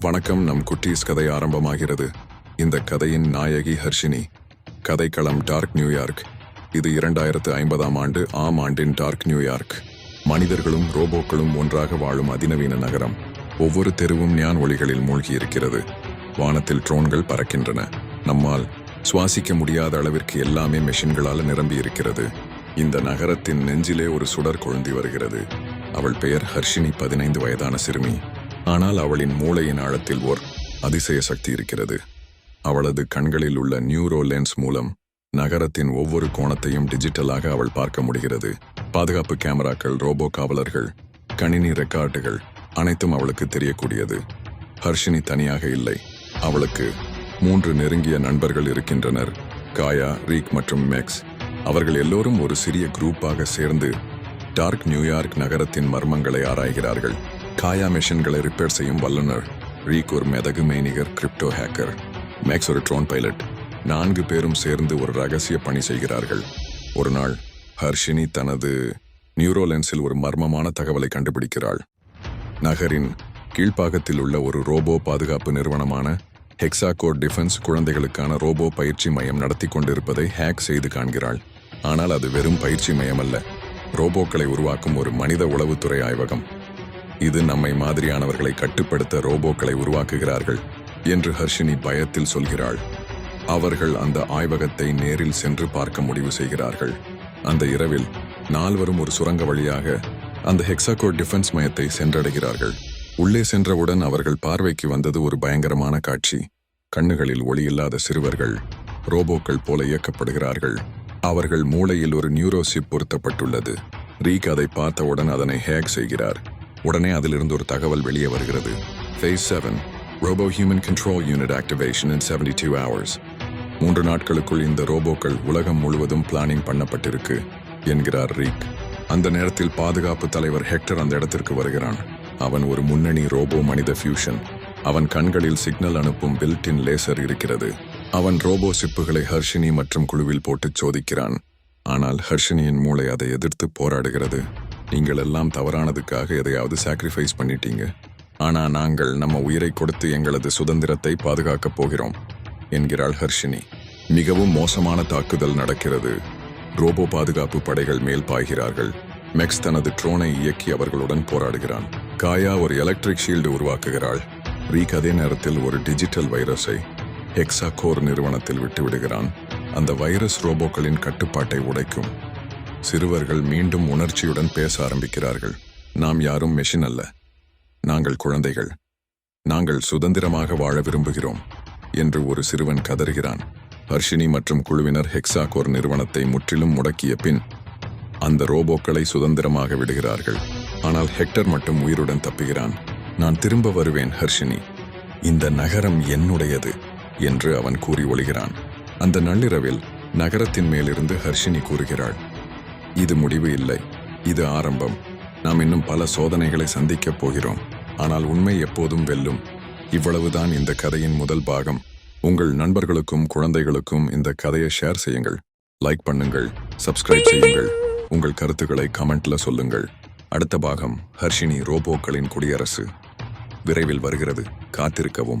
வணக்கம் நம் குட்டீஸ் கதை ஆரம்பமாகிறது. இந்த கதையின் நாயகி ஹர்ஷினி. கதைக்களம் டார்க் நியூயார்க். இது இரண்டாயிரத்து ஐம்பதாம் ஆண்டு ஆம் ஆண்டின் டார்க் நியூயார்க். மனிதர்களும் ரோபோக்களும் ஒன்றாக வாழும் அதிநவீன நகரம். ஒவ்வொரு தெருவும் ஞான் ஒளிகளில் மூழ்கி இருக்கிறது வானத்தில் ட்ரோன்கள் பறக்கின்றன. நம்மால் சுவாசிக்க முடியாத அளவிற்கு எல்லாமே மெஷின்களால் நிரம்பி இருக்கிறது இந்த நகரத்தின் நெஞ்சிலே ஒரு சுடர் கொழுந்தி வருகிறது. அவள் பெயர் ஹர்ஷினி பதினைந்து வயதான சிறுமி. ஆனால் அவளின் மூளையின் ஆழத்தில் ஓர் அதிசய சக்தி இருக்கிறது. அவளது கண்களில் உள்ள நியூரோ லென்ஸ் மூலம் நகரத்தின் ஒவ்வொரு கோணத்தையும் டிஜிட்டலாக அவள் பார்க்க முடிகிறது. பாதுகாப்பு கேமராக்கள் ரோபோ காவலர்கள் கணினி ரெக்கார்டுகள் அனைத்தும் அவளுக்கு தெரியக்கூடியது. ஹர்ஷினி தனியாக இல்லை. அவளுக்கு மூன்று நெருங்கிய நண்பர்கள் இருக்கின்றனர் காயா ரீக் மற்றும் மேக்ஸ். அவர்கள் எல்லோரும் ஒரு சிறிய குரூப்பாக சேர்ந்து டார்க் நியூயார்க் நகரத்தின் மர்மங்களை ஆராய்கிறார்கள். காயா மிஷின்களை ரிப்பேர் செய்யும் வல்லுநர் ரீகூர் மெதகு மெய்நிகர் கிரிப்டோ ஹேக்கர் மேக்ஸ் ஒரு ட்ரோன் பைலட் நான்கு பேரும் சேர்ந்து ஒரு ரகசிய பணி செய்கிறார்கள். ஒரு நாள் ஹர்ஷினி தனது நியூரோலென்ஸில் ஒரு மர்மமான தகவலை கண்டுபிடிக்கிறாள். நகரின் கீழ்ப்பாகத்தில் உள்ள ஒரு ரோபோ பாதுகாப்பு நிறுவனமான ஹெக்ஸாகோட் டிஃபென்ஸ் குழந்தைகளுக்கான ரோபோ பயிற்சி மையம் நடத்தி கொண்டிருப்பதை ஹேக் செய்து காண்கிறாள். ஆனால் அது வெறும் பயிற்சி மையம் அல்ல ரோபோக்களை உருவாக்கும் ஒரு மனித உளவுத்துறை ஆய்வகம். இது நம்மை மாதிரியானவர்களை கட்டுப்படுத்த ரோபோக்களை உருவாக்குகிறார்கள் என்று ஹர்ஷினி பயத்தில் சொல்கிறாள். அவர்கள் அந்த ஆய்வகத்தை நேரில் சென்று பார்க்க முடிவு செய்கிறார்கள். அந்த இரவில் நால்வரும் ஒரு சுரங்க வழியாக அந்த ஹெக்ஸாகோ டிஃபென்ஸ் மையத்தை சென்றடைகிறார்கள். உள்ளே சென்றவுடன் அவர்கள் பார்வைக்கு வந்தது ஒரு பயங்கரமான காட்சி. கண்ணுகளில் ஒளியில்லாத சிறுவர்கள் ரோபோக்கள் போல இயக்கப்படுகிறார்கள். அவர்கள் மூளையில் ஒரு நியூரோசிப் பொருத்தப்பட்டுள்ளது. ரீக் அதை பார்த்தவுடன் அதனை ஹேக் செய்கிறார். உடனே அதிலிருந்து ஒரு தகவல் வெளியே வருகிறது. Phase seven robo human control unit activation in seventy two hours மூன்று நாட்களுக்குள் இந்த ரோபோக்கள் உலகம் முழுவதும் பிளானிங் பண்ணப்பட்டிருக்கு என்கிறார் ரீக். அந்த நேரத்தில் பாதுகாப்பு தலைவர் ஹெக்டர் அந்த இடத்திற்கு வருகிறான். அவன் ஒரு முன்னணி ரோபோ மனித ஃபியூஷன். அவன் கண்களில் சிக்னல் அனுப்பும் பில்டின் லேசர் இருக்கிறது. அவன் ரோபோ சிப்புகளை ஹர்ஷினி மற்றும் குழுவில் போட்டு சோதிக்கிறான். ஆனால் ஹர்ஷினியின் மூளை அதை எதிர்த்து போராடுகிறது. நீங்கள் எல்லாம் தவறானதுக்காக எதையாவது சாக்ரிஃபைஸ் பண்ணிட்டீங்க. ஆனால் நாங்கள் நம்ம உயிரை கொடுத்து எங்களது சுதந்திரத்தை பாதுகாக்கப் போகிறோம் என்கிறாள் ஹர்ஷினி. மிகவும் மோசமான தாக்குதல் நடக்கிறது. ரோபோ பாதுகாப்பு படைகள் மேல் பாய்கிறார்கள். மெக்ஸ் தனது ட்ரோனை இயக்கி அவர்களுடன் போராடுகிறான். காயா ஒரு எலக்ட்ரிக் ஷீல்டு உருவாக்குகிறாள். ரீக் அதே நேரத்தில் ஒரு டிஜிட்டல் வைரஸை ஹெக்ஸாகோர் நிறுவனத்தில் விட்டுவிடுகிறான். அந்த வைரஸ் ரோபோக்களின் கட்டுப்பாட்டை உடைக்கும். சிறுவர்கள் மீண்டும் உணர்ச்சியுடன் பேச ஆரம்பிக்கிறார்கள். நாம் யாரும் மெஷின் அல்ல. நாங்கள் குழந்தைகள். நாங்கள் சுதந்திரமாக வாழ விரும்புகிறோம் என்று ஒரு சிறுவன் கதறுகிறான். ஹர்ஷினி மற்றும் குழுவினர் ஹெக்ஸாகோர் நிறுவனத்தை முற்றிலும் முடக்கிய பின் அந்த ரோபோக்களை சுதந்திரமாக விடுகிறார்கள். ஆனால் ஹெக்டர் மட்டும் உயிருடன் தப்புகிறான். நான் திரும்ப வருவேன் ஹர்ஷினி. இந்த நகரம் என்னுடையது என்று அவன் கூறி ஒளிகிறான். அந்த நள்ளிரவில் நகரத்தின் மேலிருந்து ஹர்ஷினி கூறுகிறாள். இது முடிவு இல்லை. இது ஆரம்பம். நாம் இன்னும் பல சோதனைகளை சந்திக்கப் போகிறோம். ஆனால் உண்மை எப்போதும் வெல்லும். இவ்வளவுதான் இந்த கதையின் முதல் பாகம். உங்கள் நண்பர்களுக்கும் குழந்தைகளுக்கும் இந்த கதையை ஷேர் செய்யுங்கள். லைக் பண்ணுங்கள். சப்ஸ்கிரைப் செய்யுங்கள். உங்கள் கருத்துக்களை கமெண்ட்ல சொல்லுங்கள். அடுத்த பாகம் ஹர்ஷினி ரோபோக்களின் குடியரசு. விரைவில் வருகிறது. காத்திருக்கவும்.